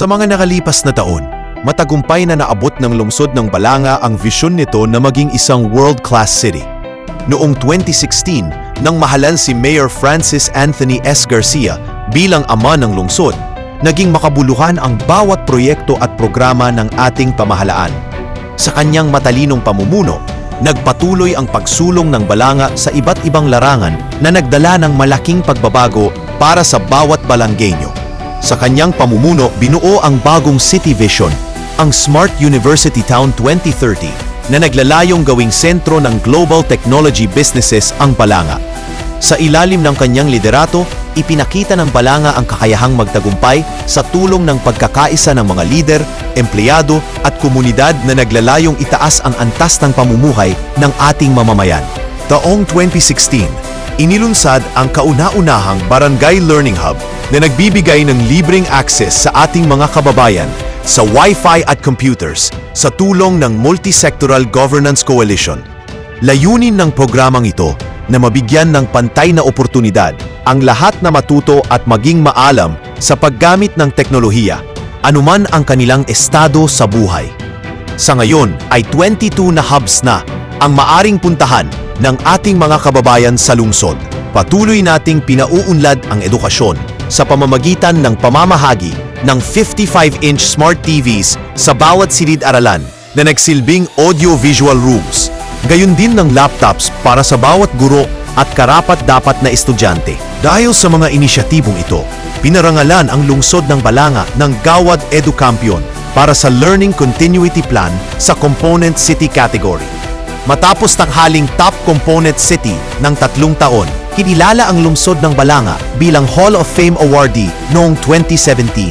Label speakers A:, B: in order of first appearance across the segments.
A: Sa mga nakalipas na taon, matagumpay na naabot ng lungsod ng Balanga ang visyon nito na maging isang world-class city. Noong 2016, nang mahalan si Mayor Francis Anthony S. Garcia bilang ama ng lungsod, naging makabuluhan ang bawat proyekto at programa ng ating pamahalaan. Sa kanyang matalinong pamumuno, nagpatuloy ang pagsulong ng Balanga sa iba't ibang larangan na nagdala ng malaking pagbabago para sa bawat Balanggenyo. Sa kanyang pamumuno, binuo ang bagong City Vision, ang Smart University Town 2030, na naglalayong gawing sentro ng global technology businesses ang Balanga. Sa ilalim ng kanyang liderato, ipinakita ng Balanga ang kakayahang magtagumpay sa tulong ng pagkakaisa ng mga lider, empleyado at komunidad na naglalayong itaas ang antas ng pamumuhay ng ating mamamayan. Taong 2016, inilunsad ang kauna-unahang Barangay Learning Hub na nagbibigay ng libreng access sa ating mga kababayan sa Wi-Fi at computers sa tulong ng Multisectoral Governance Coalition. Layunin ng programang ito na mabigyan ng pantay na oportunidad ang lahat na matuto at maging maalam sa paggamit ng teknolohiya, anuman ang kanilang estado sa buhay. Sa ngayon ay 22 na hubs na ang maaring puntahan ng ating mga kababayan sa lungsod. Patuloy nating pinauunlad ang edukasyon sa pamamagitan ng pamamahagi ng 55-inch smart TVs sa bawat silid-aralan na nagsilbing audio-visual rooms. Gayon din ng laptops para sa bawat guro at karapat-dapat na estudyante. Dahil sa mga inisyatibong ito, pinarangalan ang lungsod ng Balanga ng Gawad Educampion para sa Learning Continuity Plan sa Component City category. Matapos tanghaling Top Component City ng tatlong taon, kinilala ang lungsod ng Balanga bilang Hall of Fame awardee noong 2017.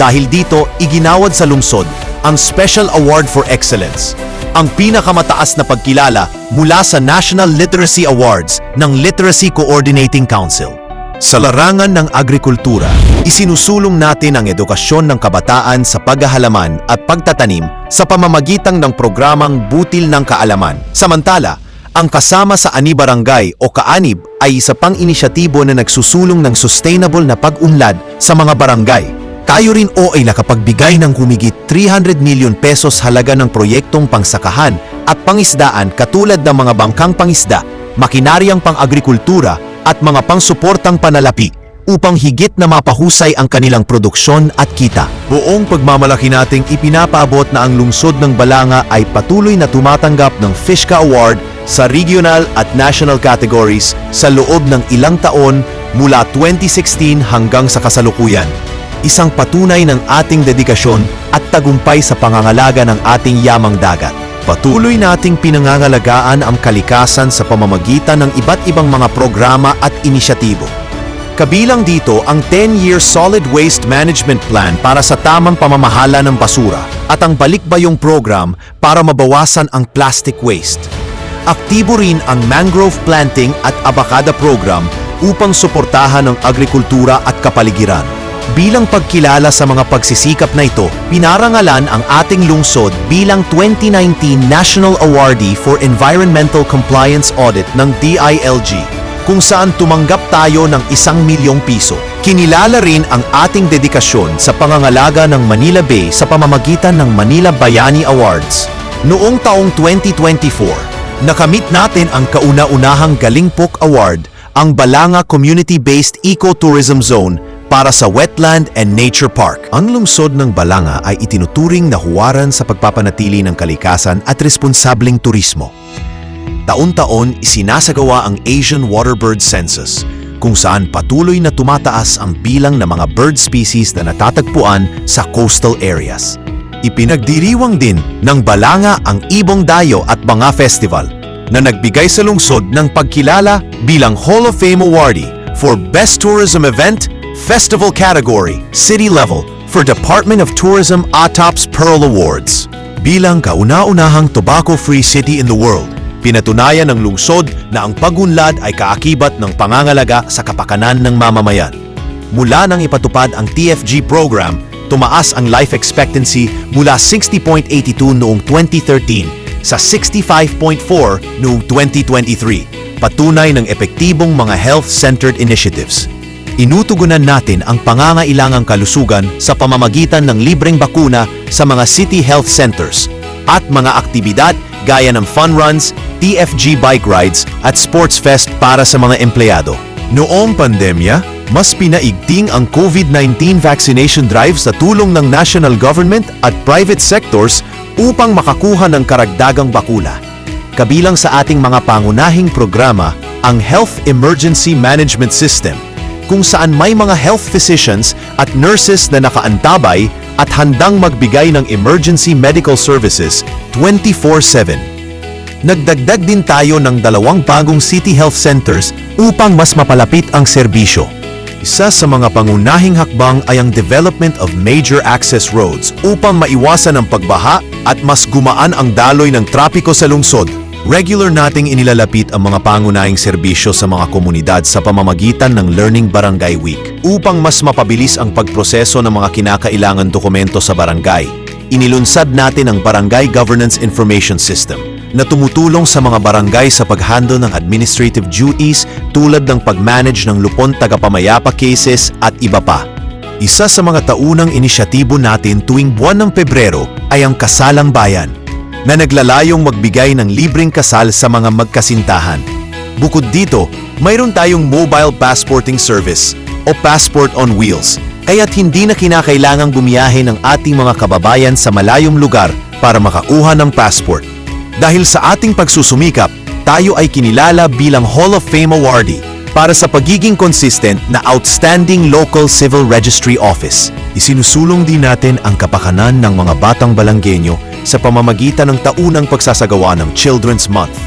A: Dahil dito, iginawad sa lungsod ang Special Award for Excellence, ang pinakamataas na pagkilala mula sa National Literacy Awards ng Literacy Coordinating Council. Sa larangan ng agrikultura, isinusulong natin ang edukasyon ng kabataan sa paghahalaman at pagtatanim sa pamamagitan ng programang Butil ng Kaalaman. Samantala, ang kasama sa Ani Barangay o Kaanib ay isa pang inisyatibo na nagsusulong ng sustainable na pag-unlad sa mga barangay. Tayo rin o ay nakapagbigay ng humigit 300 milyon pesos halaga ng proyektong pangsakahan at pangisdaan katulad ng mga bangkang pangisda, makinaryang pang-agrikultura at mga pangsuportang panalapi upang higit na mapahusay ang kanilang produksyon at kita. Buong pagmamalaki nating ipinapaabot na ang lungsod ng Balanga ay patuloy na tumatanggap ng Fishka Award sa regional at national categories sa loob ng ilang taon mula 2016 hanggang sa kasalukuyan. Isang patunay ng ating dedikasyon at tagumpay sa pangangalaga ng ating yamang dagat. Patuloy nating pinangangalagaan ang kalikasan sa pamamagitan ng iba't ibang mga programa at inisyatibo. Kabilang dito ang 10-year Solid Waste Management Plan para sa tamang pamamahala ng basura at ang Balikbayong Program para mabawasan ang plastic waste. Aktibo rin ang Mangrove Planting at Abacada Program upang suportahan ang agrikultura at kapaligiran. Bilang pagkilala sa mga pagsisikap na ito, pinarangalan ang ating lungsod bilang 2019 National Awardee for Environmental Compliance Audit ng DILG kung saan tumanggap tayo ng isang milyong piso. Kinilala rin ang ating dedikasyon sa pangangalaga ng Manila Bay sa pamamagitan ng Manila Bayani Awards. Noong taong 2024, nakamit natin ang kauna-unahang Galingpok Award, ang Balanga Community-Based Ecotourism Zone para sa Wetland and Nature Park. Ang lungsod ng Balanga ay itinuturing na huwaran sa pagpapanatili ng kalikasan at responsableng turismo. Taon-taon isinasagawa ang Asian Waterbird Census kung saan patuloy na tumataas ang bilang ng mga bird species na natatagpuan sa coastal areas. Ipinagdiriwang din ng Balanga ang Ibong Dayo at Mga Festival na nagbigay sa lungsod ng pagkilala bilang Hall of Fame awardee for Best Tourism Event, Festival Category, City Level for Department of Tourism ATOPS Pearl Awards. Bilang kauna-unahang tobacco-free city in the world, pinatunayan ng lungsod na ang pagunlad ay kaakibat ng pangangalaga sa kapakanan ng mamamayan. Mula nang ipatupad ang TFG program, tumaas ang life expectancy mula 60.82 noong 2013 sa 65.4 noong 2023, patunay ng epektibong mga health-centered initiatives. Inutugunan natin ang pangangailangang kalusugan sa pamamagitan ng libreng bakuna sa mga city health centers at mga aktibidad gaya ng fun runs, TFG bike rides at sports fest para sa mga empleyado. Noong pandemya, mas pinaigting ang COVID-19 vaccination drive sa tulong ng national government at private sectors upang makakuha ng karagdagang bakula. Kabilang sa ating mga pangunahing programa ang Health Emergency Management System kung saan may mga health physicians at nurses na nakaantabay at handang magbigay ng emergency medical services 24-7. Nagdagdag din tayo ng dalawang bagong city health centers upang mas mapalapit ang serbisyo. Isa sa mga pangunahing hakbang ay ang development of major access roads upang maiwasan ang pagbaha at mas gumaan ang daloy ng trapiko sa lungsod. Regular nating inilalapit ang mga pangunahing serbisyo sa mga komunidad sa pamamagitan ng Learning Barangay Week upang mas mapabilis ang pagproseso ng mga kinakailangan dokumento sa barangay. Inilunsad natin ang Barangay Governance Information System na tumutulong sa mga barangay sa paghandle ng administrative duties tulad ng pag-manage ng lupon tagapamayapa cases at iba pa. Isa sa mga taunang inisyatibo natin tuwing buwan ng Pebrero ay ang Kasalang Bayan na naglalayong magbigay ng libreng kasal sa mga magkasintahan. Bukod dito, mayroon tayong mobile passporting service o passport on wheels, kaya't hindi na kinakailangang bumiyahe ng ating mga kababayan sa malayong lugar para makakuha ng passport. Dahil sa ating pagsusumikap, tayo ay kinilala bilang Hall of Fame awardee para sa pagiging consistent na Outstanding Local Civil Registry Office. Isinusulong din natin ang kapakanan ng mga batang balanggenyo sa pamamagitan ng taunang pagsasagawa ng Children's Month.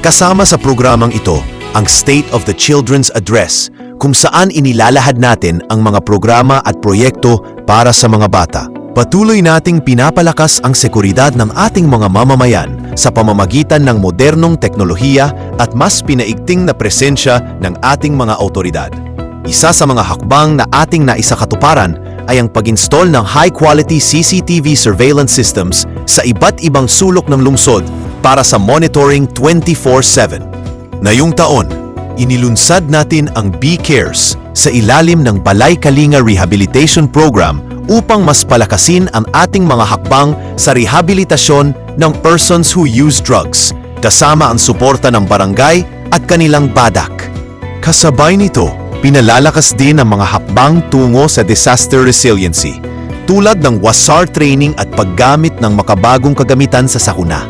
A: Kasama sa programang ito ang State of the Children's Address kung saan inilalahad natin ang mga programa at proyekto para sa mga bata. Patuloy nating pinapalakas ang seguridad ng ating mga mamamayan sa pamamagitan ng modernong teknolohiya at mas pinaigting na presensya ng ating mga autoridad. Isa sa mga hakbang na ating naisakatuparan ay ang pag-install ng high-quality CCTV surveillance systems sa iba't ibang sulok ng lungsod para sa monitoring 24-7. Ngayong taon, inilunsad natin ang B-Cares sa ilalim ng Balay Kalinga Rehabilitation Program upang mas palakasin ang ating mga hakbang sa rehabilitasyon ng persons who use drugs, kasama ang suporta ng barangay at kanilang badak. Kasabay nito, pinalalakas din ang mga hakbang tungo sa disaster resiliency, tulad ng WASAR training at paggamit ng makabagong kagamitan sa sakuna.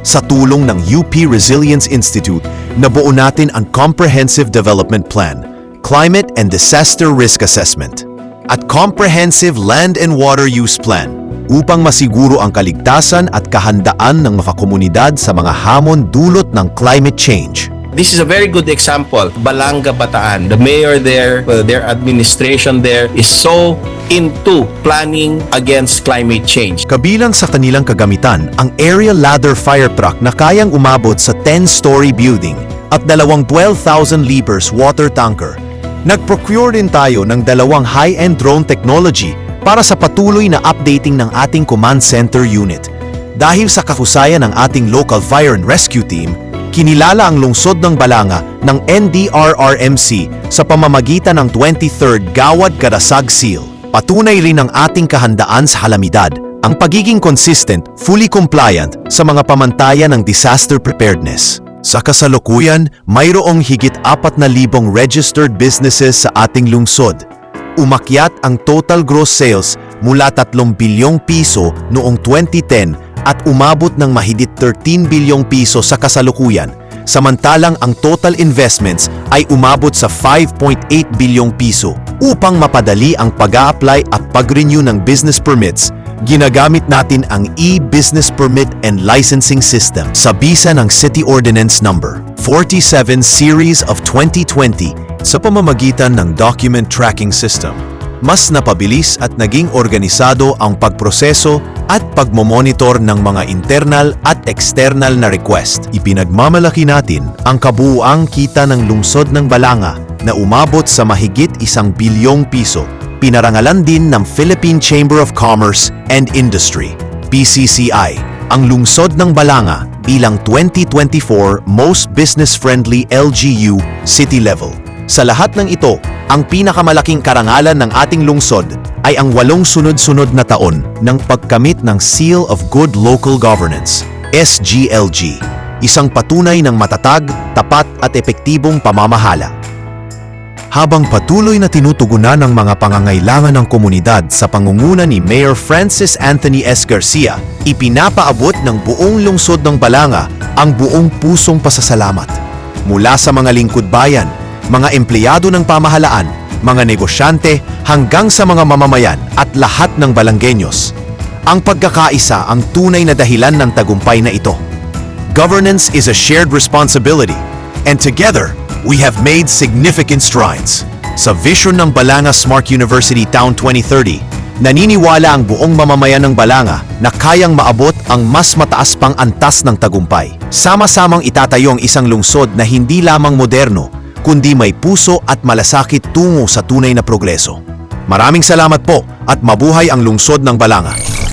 A: Sa tulong ng UP Resilience Institute, nabuo natin ang Comprehensive Development Plan, Climate and Disaster Risk Assessment, at Comprehensive Land and Water Use Plan upang masiguro ang kaligtasan at kahandaan ng mga komunidad sa mga hamon dulot ng climate change.
B: This is a very good example. Balanga Bataan, the mayor there, uh, their administration there is so into planning against climate change.
A: Kabilang sa kanilang kagamitan ang aerial ladder fire truck na kayang umabot sa 10-story building at dalawang 12,000 liters water tanker. Nag-procure din tayo ng dalawang high-end drone technology para sa patuloy na updating ng ating command center unit. Dahil sa kahusayan ng ating local fire and rescue team, kinilala ang lungsod ng Balanga ng NDRRMC sa pamamagitan ng 23rd Gawad Karasag Seal. Patunay rin ng ating kahandaan sa halamidad ang pagiging consistent, fully compliant sa mga pamantayan ng disaster preparedness. Sa kasalukuyan, mayroong higit 4,000 registered businesses sa ating lungsod. Umakyat ang total gross sales mula 3 bilyong piso noong 2010 at umabot ng mahigit 13 bilyong piso sa kasalukuyan, samantalang ang total investments ay umabot sa 5.8 bilyong piso. Upang mapadali ang pag-a-apply at pag-renew ng business permits, ginagamit natin ang e-business permit and licensing system sa bisa ng City Ordinance Number 47 Series of 2020 sa pamamagitan ng document tracking system mas napabilis at naging organisado ang pagproseso at pagmomonitor ng mga internal at external na request. Ipinagmamalaki natin ang kabuuang kita ng lungsod ng Balanga na umabot sa mahigit isang bilyong piso. Pinarangalan din ng Philippine Chamber of Commerce and Industry, PCCI, ang lungsod ng Balanga bilang 2024 Most Business Friendly LGU City Level. Sa lahat ng ito, ang pinakamalaking karangalan ng ating lungsod ay ang walong sunod-sunod na taon ng pagkamit ng Seal of Good Local Governance, SGLG, isang patunay ng matatag, tapat at epektibong pamamahala. Habang patuloy na tinutugunan ng mga pangangailangan ng komunidad sa pangunguna ni Mayor Francis Anthony S. Garcia, ipinapaabot ng buong lungsod ng Balanga ang buong pusong pasasalamat. Mula sa mga lingkod bayan, mga empleyado ng pamahalaan, mga negosyante hanggang sa mga mamamayan at lahat ng balanggenyos. Ang pagkakaisa ang tunay na dahilan ng tagumpay na ito. Governance is a shared responsibility, and together, we have made significant strides. Sa vision ng Balanga Smart University Town 2030, naniniwala ang buong mamamayan ng Balanga na kayang maabot ang mas mataas pang antas ng tagumpay. Sama-samang itatayo ang isang lungsod na hindi lamang moderno, kundi may puso at malasakit tungo sa tunay na progreso. Maraming salamat po at mabuhay ang lungsod ng Balanga.